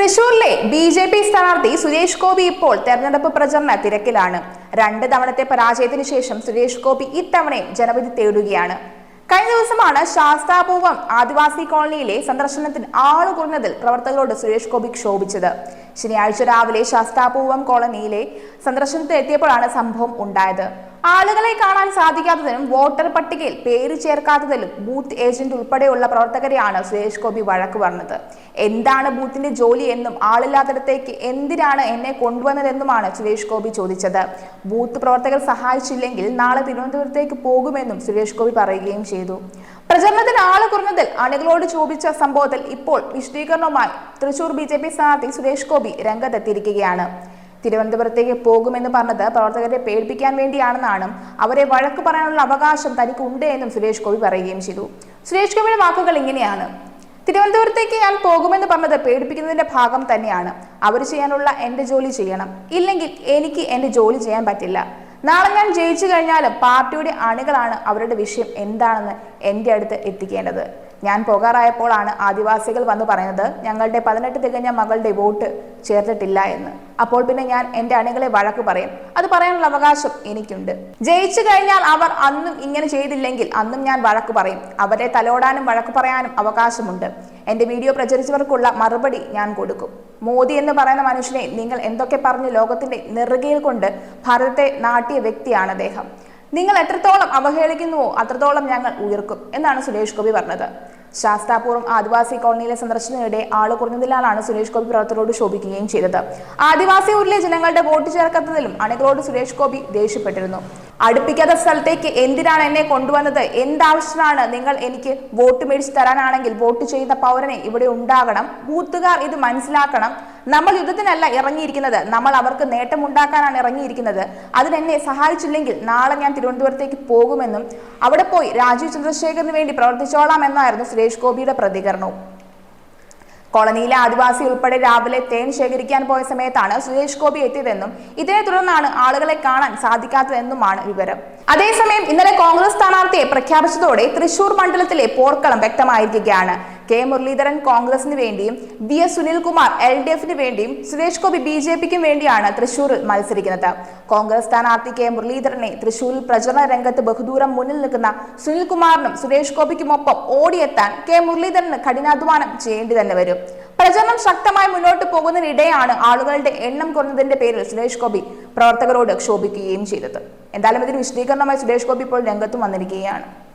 തൃശൂരിലെ B J P സ്ഥാനാർത്ഥി സുരേഷ് ഗോപി ഇപ്പോൾ തെരഞ്ഞെടുപ്പ് പ്രചരണ തിരക്കിലാണ്. രണ്ട് തവണത്തെ പരാജയത്തിന് ശേഷം സുരേഷ് ഗോപി ഇത്തവണയും ജനവിധി തേടുകയാണ്. കഴിഞ്ഞ ദിവസമാണ് ശാസ്താപൂർവം ആദിവാസി കോളനിയിലെ സന്ദർശനത്തിന് ആളു കുറഞ്ഞതിൽ പ്രവർത്തകരോട് സുരേഷ് ഗോപി ക്ഷോഭിച്ചത്. ശനിയാഴ്ച രാവിലെ ശാസ്താപൂർവം കോളനിയിലെ സന്ദർശനത്തിൽ എത്തിയപ്പോഴാണ് സംഭവം ഉണ്ടായത്. ആളുകളെ കാണാൻ സാധിക്കാത്തതിനും വോട്ടർ പട്ടികയിൽ പേര് ചേർക്കാത്തതിലും ബൂത്ത് ഏജന്റ് ഉൾപ്പെടെയുള്ള പ്രവർത്തകരെയാണ് സുരേഷ് ഗോപി വഴക്ക് പറഞ്ഞത്. എന്താണ് ബൂത്തിന്റെ ജോലി എന്നും ആളില്ലാത്തടത്തേക്ക് എന്തിനാണ് എന്നെ കൊണ്ടുവന്നതെന്നുമാണ് സുരേഷ് ഗോപി ചോദിച്ചത്. ബൂത്ത് പ്രവർത്തകർ സഹായിച്ചില്ലെങ്കിൽ നാളെ തിരുവനന്തപുരത്തേക്ക് പോകുമെന്നും സുരേഷ് ഗോപി പറയുകയും ചെയ്തു. പ്രചരണത്തിന് ആൾ കുറഞ്ഞതിൽ അണികളോട് ചോദിച്ച സംഭവത്തിൽ ഇപ്പോൾ വിശദീകരണവുമായി തൃശൂർ ബി ജെ പി സ്ഥാനാർത്ഥി സുരേഷ് ഗോപി രംഗത്തെത്തിയിരിക്കുകയാണ്. തിരുവനന്തപുരത്തേക്ക് പോകുമെന്ന് പറഞ്ഞത് പ്രവർത്തകരെ പേടിപ്പിക്കാൻ വേണ്ടിയാണെന്നാണ് അവരെ വഴക്ക് പറയാനുള്ള അവകാശം തനിക്ക് ഉണ്ട് എന്നും സുരേഷ് ഗോപി പറയുകയും ചെയ്തു. സുരേഷ് ഗോപിയുടെ വാക്കുകൾ ഇങ്ങനെയാണ്. തിരുവനന്തപുരത്തേക്ക് ഞാൻ പോകുമെന്ന് പറഞ്ഞത് പേടിപ്പിക്കുന്നതിന്റെ ഭാഗം തന്നെയാണ്. അവർ ചെയ്യാനുള്ള എന്റെ ജോലി ചെയ്യണം. ഇല്ലെങ്കിൽ എനിക്ക് എന്റെ ജോലി ചെയ്യാൻ പറ്റില്ല. നാളെ ഞാൻ ജയിച്ചു കഴിഞ്ഞാലും പാർട്ടിയുടെ അണികളാണ് അവരുടെ വിഷയം എന്താണെന്ന് എന്റെ അടുത്ത് എത്തിക്കേണ്ടത്. ഞാൻ പോകാറായപ്പോഴാണ് ആദിവാസികൾ വന്ന് പറയുന്നത്. ഞങ്ങളുടെ പതിനെട്ട് തികഞ്ഞ മകളുടെ വോട്ട് ചേർത്തിട്ടില്ല എന്ന്. അപ്പോൾ പിന്നെ ഞാൻ എന്റെ അണികളെ വഴക്ക് പറയും. അത് പറയാനുള്ള അവകാശം എനിക്കുണ്ട്. ജയിച്ചു കഴിഞ്ഞാൽ അവർ അന്നും ഇങ്ങനെ ചെയ്തില്ലെങ്കിൽ അന്നും ഞാൻ വഴക്ക് പറയും. അവരെ തലോടാനും വഴക്ക് പറയാനും അവകാശമുണ്ട്. എന്റെ വീഡിയോ പ്രചരിച്ചവർക്കുള്ള മറുപടി ഞാൻ കൊടുക്കും. മോദി എന്ന് പറയുന്ന മനുഷ്യനെ നിങ്ങൾ എന്തൊക്കെ പറഞ്ഞ് ലോകത്തിന്റെ നെറുകയിൽ കൊണ്ട് ഭാരതത്തെ നാട്ടിയ വ്യക്തിയാണ് അദ്ദേഹം. നിങ്ങൾ എത്രത്തോളം അവഹേളിക്കുന്നുവോ അത്രത്തോളം ഞങ്ങൾ ഉയർക്കും എന്നാണ് സുരേഷ് ഗോപി പറഞ്ഞത്. ശാസ്താപൂർവം ആദിവാസി കോളനിയിലെ സന്ദർശനത്തിനിടെ ആൾ കുറഞ്ഞതിനാലാണ് സുരേഷ് ഗോപി പ്രവർത്തകരോട് ശോഭിക്കുകയും ചെയ്തത്. ആദിവാസി ഊരിലെ ജനങ്ങളുടെ വോട്ട് ചേർക്കാത്തതിലും അണികളോട് സുരേഷ് ഗോപി ദേഷ്യപ്പെട്ടിരുന്നു. അടുപ്പിക്കാത്ത സ്ഥലത്തേക്ക് എന്തിനാണ് എന്നെ കൊണ്ടുവന്നത്? എന്താവശ്യത്തിനാണ് നിങ്ങൾ എനിക്ക് വോട്ട് മേടിച്ച് തരാനാണെങ്കിൽ വോട്ട് ചെയ്യുന്ന പൗരനെ ഇവിടെ ഉണ്ടാകണം? ബൂത്തുകാർ ഇത് മനസ്സിലാക്കണം. നമ്മൾ യുദ്ധത്തിനല്ല ഇറങ്ങിയിരിക്കുന്നത്. നമ്മൾ അവർക്ക് നേട്ടമുണ്ടാക്കാനാണ് ഇറങ്ങിയിരിക്കുന്നത്. അതിനെന്നെ സഹായിച്ചില്ലെങ്കിൽ നാളെ ഞാൻ തിരുവനന്തപുരത്തേക്ക് പോകുമെന്നും അവിടെ പോയി രാജീവ് ചന്ദ്രശേഖറിന് വേണ്ടി പ്രവർത്തിച്ചോളാം എന്നായിരുന്നു സുരേഷ് ഗോപിയുടെ പ്രതികരണവും. കോളനിയിലെ ആദിവാസി ഉൾപ്പെടെ രാവിലെ തേൻ ശേഖരിക്കാൻ പോയ സമയത്താണ് സുരേഷ് ഗോപി എത്തിയതെന്നും ഇതിനെ തുടർന്നാണ് ആളുകളെ കാണാൻ സാധിക്കാത്തതെന്നുമാണ് വിവരം. അതേസമയം ഇന്നലെ കോൺഗ്രസ് സ്ഥാനാർത്ഥിയെ പ്രഖ്യാപിച്ചതോടെ തൃശൂർ മണ്ഡലത്തിലെ പോർക്കളം വ്യക്തമായിരിക്കുകയാണ്. കെ മുരളീധരൻ കോൺഗ്രസിന് വേണ്ടിയും V S Sunilkumar L D എഫിന് വേണ്ടിയും സുരേഷ് ഗോപി ബി ജെ പിക്കും വേണ്ടിയാണ് തൃശൂരിൽ മത്സരിക്കുന്നത്. കോൺഗ്രസ് സ്ഥാനാർത്ഥി കെ മുരളീധരനെ തൃശൂരിൽ പ്രചരണ രംഗത്ത് ബഹുദൂരം മുന്നിൽ നിൽക്കുന്ന സുനിൽകുമാറിനും സുരേഷ് ഗോപിക്കുമൊപ്പം ഓടിയെത്താൻ കെ മുരളീധരന് കഠിനാധ്വാനം ചെയ്യേണ്ടി തന്നെ വരും. പ്രചരണം ശക്തമായി മുന്നോട്ട് പോകുന്നതിനിടെയാണ് ആളുകളുടെ എണ്ണം കുറഞ്ഞതിന്റെ പേരിൽ സുരേഷ് ഗോപി പ്രവർത്തകരോട് ക്ഷോഭിക്കുകയും ചെയ്തത്. എന്തായാലും ഇതിന് വിശദീകരണമായി സുരേഷ് ഗോപി ഇപ്പോൾ രംഗത്തും വന്നിരിക്കുകയാണ്.